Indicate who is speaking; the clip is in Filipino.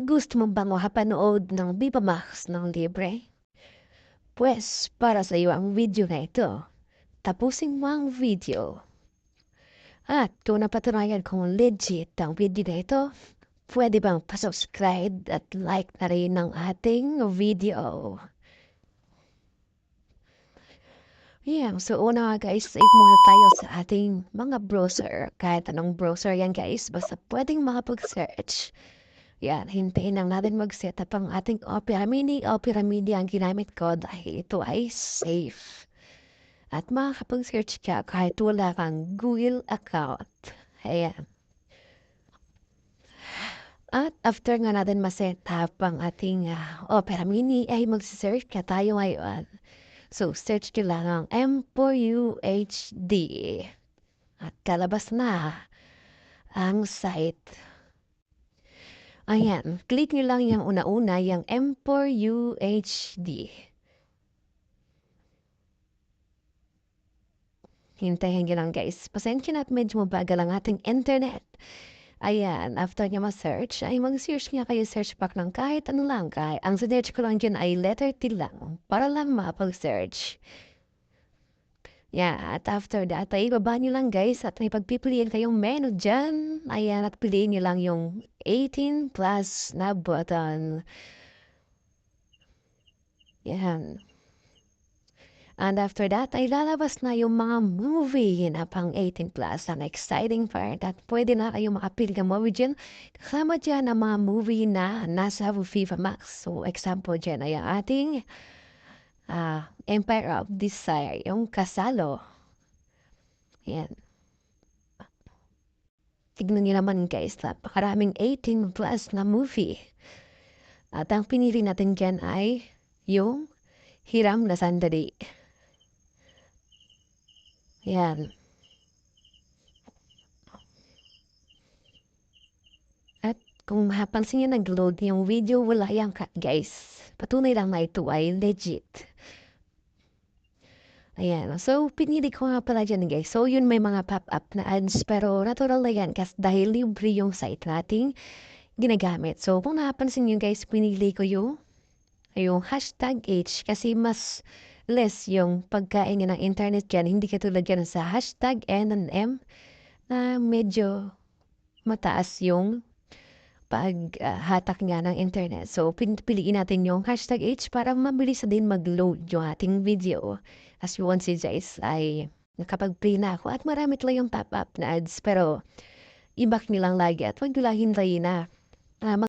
Speaker 1: Gusto mo bang makapanood ng Viva ng libre? Pwes, para sa iyo ang video na ito. Tapusin mo ang video. At kung napatunayan kung legit ang video na ito, pwede bang pasubscribe at like na rin ng ating video. Yeah, so una guys, save muna tayo sa ating mga browser. Kahit anong browser yan guys, basta pwedeng makapag-search. Yan, hintayin lang natin mag-set up ang ating Opera Mini. Opera Mini ang ginamit ko dahil ito ay safe. At makakapag-search ka kahit wala kang Google account. Ayan. At after nga natin ma-set up ang ating uh, Opera Mini, ay mag-search ka tayo ngayon. So, search ka lang ang M4UHD. At kalabas na ang site. Ayan, click nyo lang yung una-una, yung M4UHD. Hintayin nyo lang guys. Pasensya na at medyo mabagal ang ating internet. Ayan, after nyo ma-search, ay mag-search nga kayo search pack ng kahit ano lang. Kaya ang search ko lang dyan ay letter T lang para lang mapag-search. Yeah, at after that, ay ibaba nyo lang guys at may pagpipiliin kayong menu dyan. Ayan, at piliin nyo lang yung 18 plus na button. Yan. And after that, ay lalabas na yung mga movie na pang 18 plus. Ang exciting part at pwede na kayo makapili ng movie dyan. Kasama dyan ang mga movie na nasa FIFA Max. So, example dyan ay ating uh, Empire of Desire, yung kasalo. Yan. Tignan niyo naman guys, napakaraming 18 plus na movie. At ang pinili natin dyan ay yung Hiram na Sandali. Yan. At kung mapapansin niyo nag-load yung video, wala yan guys. Patunay lang na ito ay legit. Ayan. So, pinili ko nga pala dyan guys. So, yun may mga pop-up na ads. Pero natural na yan kasi dahil libre yung site nating ginagamit. So, kung napansin nyo guys, pinili ko yung, yung hashtag H kasi mas less yung pagkain ng internet dyan. Hindi katulad yan sa hashtag N and M na medyo mataas yung paghatak nga ng internet. So, piliin natin yung hashtag H para mabilis din mag-load yung ating video. As you want see guys, ay nakapag-play na ako at marami talaga yung pop-up na ads. Pero, ibak nilang lagi at wag nila hintayin na uh,